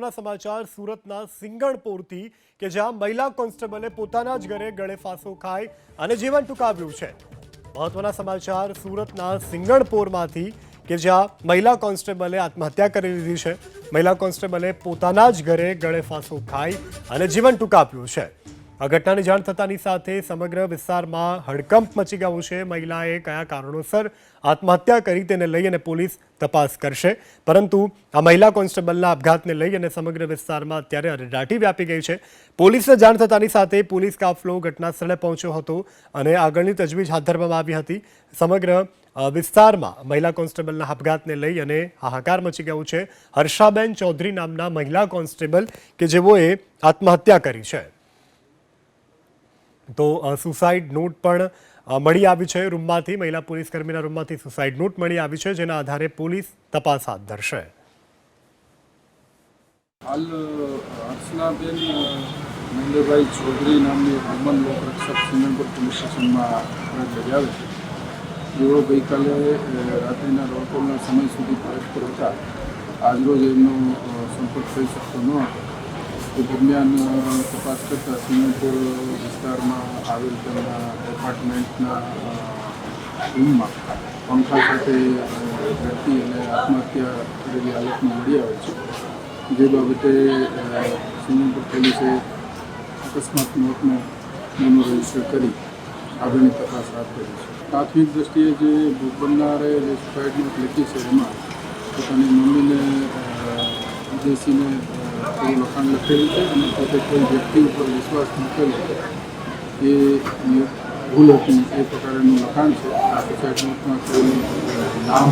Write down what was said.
સમાચાર સુરતના સિંગણપોરથી કે જ્યાં મહિલા કોન્સ્ટેબલે પોતાના જ ઘરે ગળે ફાંસો ખાઈ અને જીવન ટૂંકાવ્યું છે. મહત્વના સમાચાર સુરતના સિંગણપોરમાંથી કે જ્યાં મહિલા કોન્સ્ટેબલે આત્મહત્યા કરી લીધી છે. મહિલા કોન્સ્ટેબલે પોતાના જ ઘરે ગળે ફાંસો ખાઈ અને જીવન ટૂંકાવ્યું છે. આ ઘટનાની જાણ થતાની સાથે સમગ્ર વિસ્તારમાં હડકંપ મચી ગયો છે. મહિલાએ કયા કારણોસર આત્મહત્યા કરી તેને લઈ અને પોલીસ તપાસ કરશે. પરંતુ આ મહિલા કોન્સ્ટેબલના આપઘાતને લઈ અને સમગ્ર વિસ્તારમાં અત્યારે અરેરાટી વ્યાપી ગઈ છે. પોલીસને જાણ થતાની સાથે પોલીસ કાફલો ઘટના સ્થળે પહોંચ્યો હતો અને આગળની તજવીજ હાથ ધરવામાં આવી હતી. સમગ્ર વિસ્તારમાં મહિલા કોન્સ્ટેબલના આપઘાતને લઈ અને હાહાકાર મચી ગયું છે. હર્ષાબેન ચૌધરી નામના મહિલા કોન્સ્ટેબલ કે જેઓએ આત્મહત્યા કરી છે. તો સુસાઇડ નોટ પણ મળી આવી છે રૂમમાંથી, મહિલા પોલીસ કર્મીના રૂમમાંથી સુસાઇડ નોટ મળી આવી છે, જેના આધારે પોલીસ તપાસ હાથ ધરશે. હાલ હર્ષનાબેન મહેન્દ્રભાઈ ચૌધરી નામની વુમન લોકરક્ષક સિંગણપુર પોલીસ સ્ટેશનમાં ફરજ બજાવે છે. જેઓ ગઈકાલે રાત્રિના રોકોના સમય સુધી ફરજ પર હતા. આજરોજ એમનો સંપર્ક થઈ શકતો ન હતો. તે દરમિયાન તપાસ કરતાં સિંગપુર વિસ્તારમાં આવેલ તેમના એપાર્ટમેન્ટના રૂમમાં પંખા સાથે વ્યક્તિ અને આત્મહત્યા કરેલી હાલતમાં મળી આવે છે. જે બાબતે સિંગપુર પોલીસે અકસ્માત મોતનો ગુનો રજિસ્ટર કરી આગળની તપાસ હાથ ધરી છે. પ્રાથમિક દ્રષ્ટિએ જે ભોગ બનનારે જે સુસાઇડ લખી છે એમાં પોતાની મમ્મીને વિદેશીને થોડું લખાણ લખેલું છે અને પોતે કોઈ વ્યક્તિ ઉપર વિશ્વાસ મૂકેલો છે. એ ભૂલ હતી. એ પ્રકારનું લખાણ છે. આ કોઈ નામ